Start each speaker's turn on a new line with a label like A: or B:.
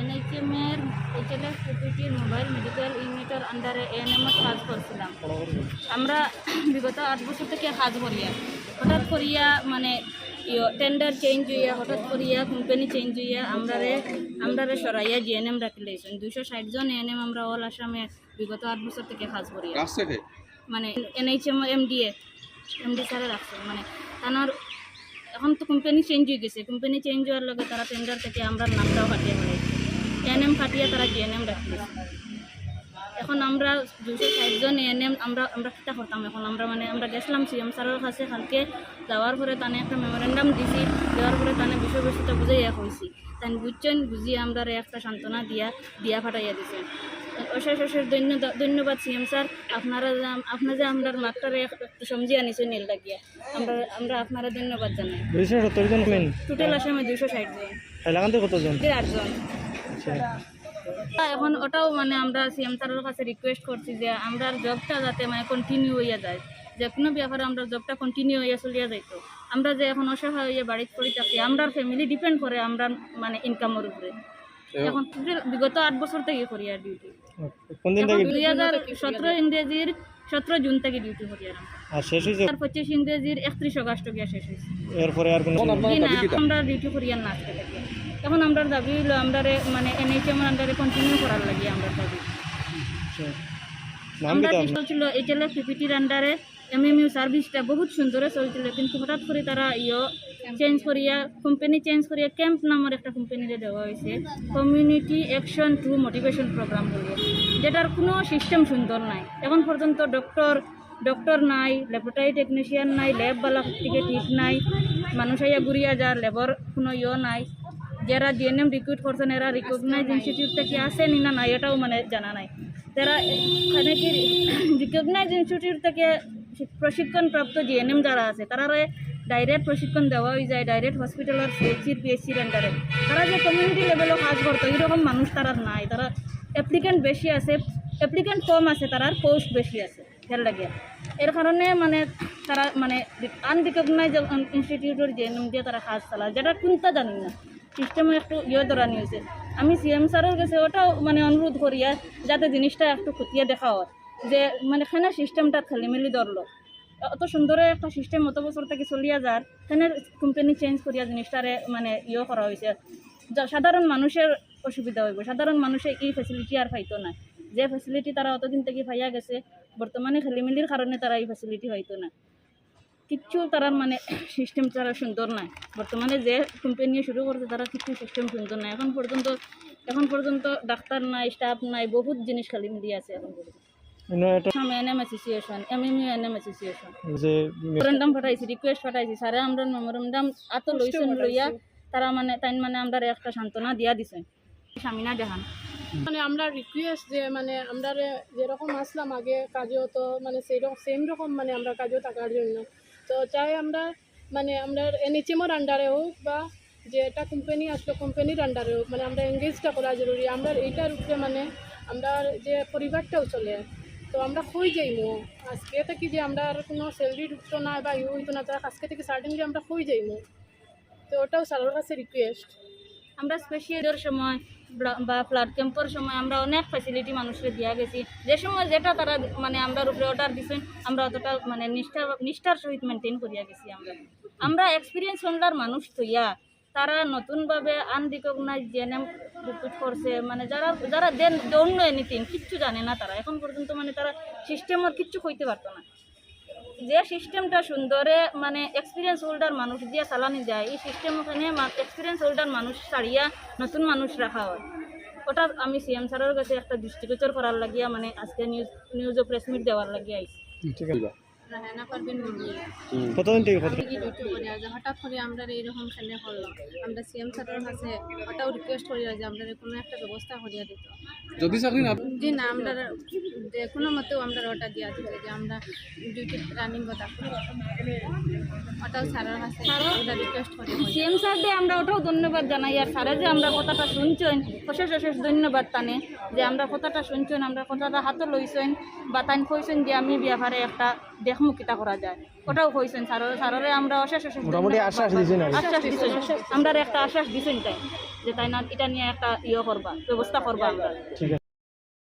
A: এনএইচএমের এইচএলএফ পিপিটির mobile medical ইউনিটের আন্ডারে এএনএমত কাজ করছিলাম। আমরা বিগত আট বছর থেকে কাজ করিয়া হঠাৎ করিয়া মানে টেন্ডার চেঞ্জ হইয়া হঠাৎ করিয়া কোম্পানি চেঞ্জ হইয়া আমরারে আমরারে সরাইয়া জিএনএম রাখি লাইছেন দুইশো ষাট জন এএনএম আমরা অল আসামে বিগত আট বছর থেকে কাজ করিয়া মানে এনএইচএম এমডিএ এমডি স্যারে রাখছে। মানে তানার এখন তো কোম্পানি চেঞ্জ হয়ে গেছে। কোম্পানি চেঞ্জ হওয়ার লগে তারা টেন্ডার থেকে আমরা নামটাও কাটিয়ে ফেলাইছে এএনএম কাটিয়ে তারা জিএনএম রাখছে এখন আমরা দুশো ষাটজন এএনএম আমরা আমরা কিতা করতাম? এখন আমরা মানে আমরা গেছিলাম সিএম স্যারের কাছে কালকে যাওয়ার পরে তানে একটা মেমোরেন্ডাম দিছি। দেওয়ার পরে তানে বিষয়বস্তুটা বুঝাইয়া কইছি তাই বুঝছেন বুঝিয়ে আমরা একটা সান্ত্বনা দিয়া দিয়া ফাটাইয়া দিছেন অশেষ অশেষ ধন্যবাদ ধন্যবাদ সিএম স্যার। আপনারা যে- আপনারা যে আমরা মাত্রারে একটু সমঝিয়ে আনিছেন নীল লাগিয়া। আমরা আমরা আপনারা ধন্যবাদ জানাই।
B: দুইশো সত্তর জন
A: টোটাল আসামে দুশো ষাট জন।
B: কতজন?
A: আটজন। এখন ওটাও মানে আমরা সিএম স্যারের কাছে রিকোয়েস্ট করছি যে আমরা জবটা যাতে মানে কন্টিনিউ হইয়া যায়। যে কোনো ব্যাপারে আমরা জবটা কন্টিনিউ হইয়া চলিয়া যাইতো। আমরা যে এখন অসহায় হইয়া বাড়িতে পড়ে থাকি আমরা ফ্যামিলি ডিপেন্ড করে আমরা মানে ইনকামের উপরে। এখন বিগত আট বছর থেকে করি আর ডিউটি
B: থেকে?
A: দুই হাজার সতেরো ইংরেজির সতেরো জুন থেকে ডিউটি করি আর
B: আর শেষ হয়েছে?
A: আর পঁচিশ ইংরেজির একত্রিশ আগস্ট গিয়া শেষ হয়েছে।
B: এরপরে আর কোনো
A: না আমরা ডিউটি করি আর না আজকে থেকে এখন আমরা দাবি হইল আমরা মানে এনএইচএম আন্ডারে কন্টিনিউ করার লাগি আমরা দাবি।
B: আচ্ছা।
A: আমরা
B: কি
A: চলছিল এইচএলএফ পিপিটির আন্ডারে এমএমইউ সার্ভিসটা বহুত সুন্দরে চলছিল কিন্তু হঠাৎ করে তারা ইয়ে চেঞ্জ করিয়া কোম্পানি চেঞ্জ করিয়া ক্যাম্প নামের একটা কোম্পানিতে দেওয়া হয়েছে community action to motivation program বলে যেটার কোনো সিস্টেম সুন্দর নাই। এখন পর্যন্ত ডক্টর ডক্টর নাই ল্যাবরেটরি টেকনিশিয়ান নাই ল্যাবওয়ালা থেকে ঠিক নাই মানুষ আইয়া ঘুরিয়া যার ল্যাবর কোনো ইয়ে নাই। যারা জিএনএম রিক্রুট করছেন, এরা রিকগনাইজ ইনস্টিটিউট থেকে আসেনি না নাই, এটাও মানে জানা নাই। যারা এখানে কি রিকগনাইজ ইনস্টিটিউট থেকে প্রশিক্ষণপ্রাপ্ত জিএনএম যারা আছে তারা ডাইরেক্ট প্রশিক্ষণ দেওয়া হয়ে যায় ডাইরেক্ট হসপিটালের সিএইচির পিএইচসির আন্ডারে তারা যে কমিউনিটি লেভেলও কাজ করতো এরকম মানুষ তারা নাই। তারা অ্যাপ্লিকেন্ট বেশি আছে অ্যাপ্লিকেন্ট কম আছে তারার পোস্ট বেশি আছে হের লাগে এর কারণে মানে তারা মানে আনরিকগনাইজ ইনস্টিটিউটের জিএনএম দিয়ে তারা কাজ চালায়, যেটা কোনটা জানি না। সিস্টেমে একটু ইয়ে ধরানি হয়েছে আমি সিএম স্যারের কাছে ওটাও মানে অনুরোধ করিয়া যাতে জিনিসটা একটু খুঁটিয়ে দেখা হয়। যে মানে খানা সিস্টেমটা খেলিমেলি ধরলো। অত সুন্দর একটা সিস্টেম অত বছর থেকে চলিয়া যার সেখানে কোম্পানি চেঞ্জ করিয়া জিনিসটারে মানে ইয়ে করা হয়েছে সাধারণ মানুষের অসুবিধা হইব। সাধারণ মানুষে এই ফেসিলিটি আর পাইতো না। যে ফেসিলিটি তারা অতদিন থেকে পাইয়া গেছে, বর্তমানে খেলিমেলির কারণে তারা এই ফেসিলিটি হইতো না। কিচ্ছু তারা মানে সিস্টেম তারা সুন্দর নাই। বর্তমানে যে কোম্পানি শুরু করছে তারা কিচ্ছু সিস্টেম সুন্দর নাই। এখন পর্যন্ত এখন পর্যন্ত ডাক্তার নাই স্টাফ নাই বহুত জিনিস খালি মিলিয়ে আছে এখন পর্যন্ত। তারা মানে তাই মানে আমরা একটা সান্ত্বনা দিয়া দিছেন সামিনা জাহান
C: মানে আমরা রিকোয়েস্ট যে মানে আমরা যেরকম আসলাম আগে কাজেও তো মানে সেই রকম সেম রকম মানে আমরা কাজেও থাকার জন্য। তো চাই আমরা মানে আমরা এনএচএমওর আন্ডারে হোক বা যে একটা কোম্পানি আসলো কোম্পানির আন্ডারে হোক মানে আমরা এঙ্গেজটা করা জরুরি। আমরা এইটার উপরে মানে আমরা যে পরিবারটাও চলে, তো আমরা কই যাইমো আজকে থেকে যে আমরা আর কোনো স্যালারি ঢুকতো না বা ইউ হইতো না তারা আজকে থেকে সার্টেনলি আমরা কই যাইমো তো ওটাও স্যারের কাছে রিকোয়েস্ট
A: আমরা স্পেশালের সময় বা ফ্লাড ক্যাম্পের সময় আমরা অনেক ফ্যাসিলিটি মানুষকে দিয়া গেছি। যে সময় যেটা তারা মানে আমরা উপরে অর্ডার দিছেন আমরা অতটা মানে নিষ্ঠা, নিষ্ঠার সহিত মেনটেন করিয়া গেছি আমরা। আমরা এক্সপিরিয়েন্স হোল্ডার মানুষ তৈয়া তারা নতুনভাবে আনরিকগনাইজ জেএনএম রিক্রুট করছে মানে যারা যারা দেন অন্য এনিথিং কিচ্ছু জানে না তারা। এখন পর্যন্ত মানে তারা সিস্টেমের কিচ্ছু কইতে পারতো না। যে সিস্টেমটা সুন্দরে মানে এক্সপিরিয়েন্স হোল্ডার মানুষ দিয়ে চালানি যায় এই সিস্টেম ওখানে এক্সপিরিয়েন্স হোল্ডার মানুষ ছাড়িয়া নতুন মানুষ রাখা হয়। ওটা আমি সিএম স্যারের কাছে একটা দৃষ্টিগোচর করার লাগিয়া মানে আজকে নিউজ নিউজ ও প্রেস মিট দেওয়ার লাগিয়া আইসি
B: ঠিক আছে।
A: রাহেনা পারবেন
B: কতদিন থেকে কত
D: ডিউটি করি আজ হঠাৎ করে আমরা এইরকম খেলে করল আমরা সিএম স্যারের কাছে ওটাও রিকোয়েস্ট করি যে আমরা কোনো একটা ব্যবস্থা করিয়া দিত
E: যদি চাকরি না
D: জি না আমরা যে কোনো মতেও আমরা ওটা দিয়া দিত যে আমরা ডিউটি রানিং কথা ওটাও স্যারের কাছে ওটা রিকোয়েস্ট করি
A: সিএম স্যার দিয়ে আমরা ওটাও ধন্যবাদ জানাই আর স্যারে যে আমরা কথাটা শুনছেন অশেষ অশেষ ধন্যবাদ তানে যে আমরা কথাটা শুনছেন আমরা কথাটা হাতে লইছেন বা তাই কইছেন যে আমি ব্যাপারে একটা দেখমুখিতা করা যায়। ওটাও কইছেন সার স্যারের আমরা অশেষ অশেষ
B: মোটামুটি আশ্বাস দিছেন
A: আশ্বাস দিছেন আমরা একটা আশ্বাস দিছেন তাই। যে তাই না এটা নিয়ে একটা ইয়ে করবা ব্যবস্থা করবা আমরা।
B: ঠিক আছে।